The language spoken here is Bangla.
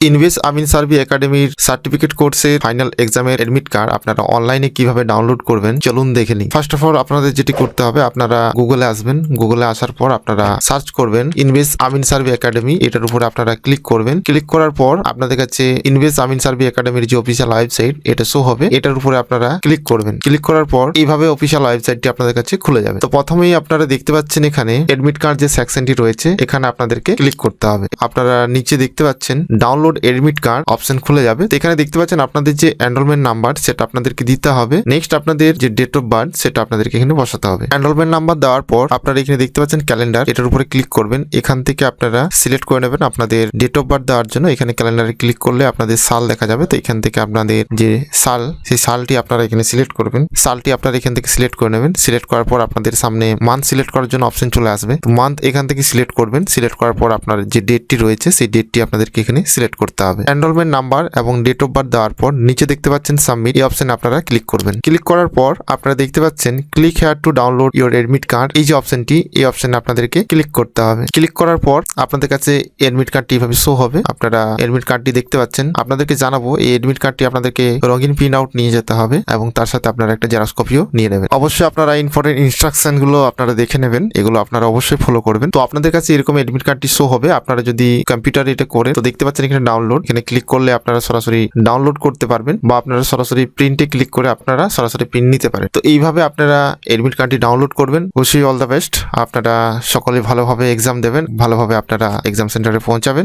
ইনভেস আমিন সার্ভি একাডেমির সার্টিফিকেট কোর্সে ফাইনাল এক্সামের এডমিট কার্ড আপনারা অনলাইনে কীভাবে ডাউনলোড করবেন, চলুন দেখে নিই। ফার্স্ট অফ অল আপনাদের যেটি করতে হবে, আপনারা গুগলে আসবেন। গুগলে আসার পর আপনারা সার্চ করবেন ইনভেস আমিন সার্ভি একাডেমি। এটার উপরে আপনারা ক্লিক করবেন। ক্লিক করার পর আপনাদের কাছে ইনভেস আমিন সার্ভি একাডেমির যে অফিসিয়াল ওয়েবসাইট এটা শো হবে। এটার উপরে আপনারা ক্লিক করবেন। ক্লিক করার পর এইভাবে অফিসিয়াল ওয়েবসাইটটি আপনাদের কাছে খুলে যাবে। তো প্রথমেই আপনারা দেখতে পাচ্ছেন এখানে এডমিট কার্ড যে সেকশনটি রয়েছে, এখানে আপনাদেরকে ক্লিক করতে হবে। আপনারা নিচে দেখতে পাচ্ছেন ডাউনলোড এডমিট কার্ড অপশন খুলে যাবে। এখানে দেখতে পাচ্ছেন আপনাদের যে এনরোলমেন্ট নাম্বার সেটা আপনাদেরকে দিতে হবে। নেক্সট আপনাদের যে ডেট অফ বার্থ সেটা আপনাদেরকে এখানে বসাতে হবে। এনরোলমেন্ট নাম্বার দেওয়ার পর আপনারা এখানে দেখতে পাচ্ছেন ক্যালেন্ডার এটার উপরে ক্লিক করবেন। এখান থেকে আপনারা সিলেক্ট করে নেবেন আপনাদের ডেট অফ বার্থ দেওয়ার জন্য। এখানে ক্যালেন্ডারে ক্লিক করলে আপনাদের সাল দেখা যাবে। তো এখান থেকে আপনাদের যে সাল, সেই সালটি আপনারা এখানে সিলেক্ট করবেন। সালটি আপনারা এখান থেকে সিলেক্ট করে নেবেন। সিলেক্ট করার পর আপনাদের সামনে মান্থ সিলেক্ট করার জন্য অপশন চলে আসবে। মান্থ এখান থেকে সিলেক্ট করবেন। সিলেক্ট করার পর আপনার যে ডেটটি রয়েছে, সেই ডেটটি আপনাদেরকে এখানে সিলেক্ট করতে হবে। এনরোলমেন্ট নাম্বার এবং ডেট অফ বার্থ দেওয়ার পর নিচে দেখতে পাচ্ছেন সাবমিট এই অপশনে আপনারা ক্লিক করবেন। ক্লিক করার পর আপনারা দেখতে পাচ্ছেন click here to download your admit card এই যে অপশনটি এই অপশনে আপনাদেরকে ক্লিক করতে হবে। ক্লিক করার পর আপনাদের কাছে এডমিট কার্ডটি এভাবে শো হবে। আপনারা এডমিট কার্ডটি দেখতে পাচ্ছেন। আপনাদেরকে জানাব, এই এডমিট কার্ডটি আপনাদেরকে রঙিন প্রিন্ট আউট নিয়ে যেতে হবে এবং তার সাথে আপনারা একটা জেরক্স কপিও নিয়ে নেবেন। অবশ্যই আপনারা ইম্পর্টেন্ট ইনস্ট্রাকশনগুলো আপনারা দেখে নেবেন। এগুলো আপনারা অবশ্যই ফলো করবেন। তো আপনাদের কাছে এরকম এডমিট কার্ডটি শো হবে। আপনারা যদি কম্পিউটারে এটা করে তো দেখতে পাচ্ছেন এখানে ডাউনলোড এখানে ক্লিক করলে আপনারা সরাসরি ডাউনলোড করতে পারবেন বা আপনারা সরাসরি প্রিন্টে ক্লিক করে আপনারা সরাসরি প্রিন্ট নিতে পারেন। তো এইভাবে আপনারা এডমিট কার্ডটি ডাউনলোড করবেন। অবশ্যই অল দ্য বেস্ট আপনারা সকলে ভালোভাবে এক্সাম দেবেন, ভালোভাবে আপনারা এক্সাম সেন্টারে পৌঁছাবেন।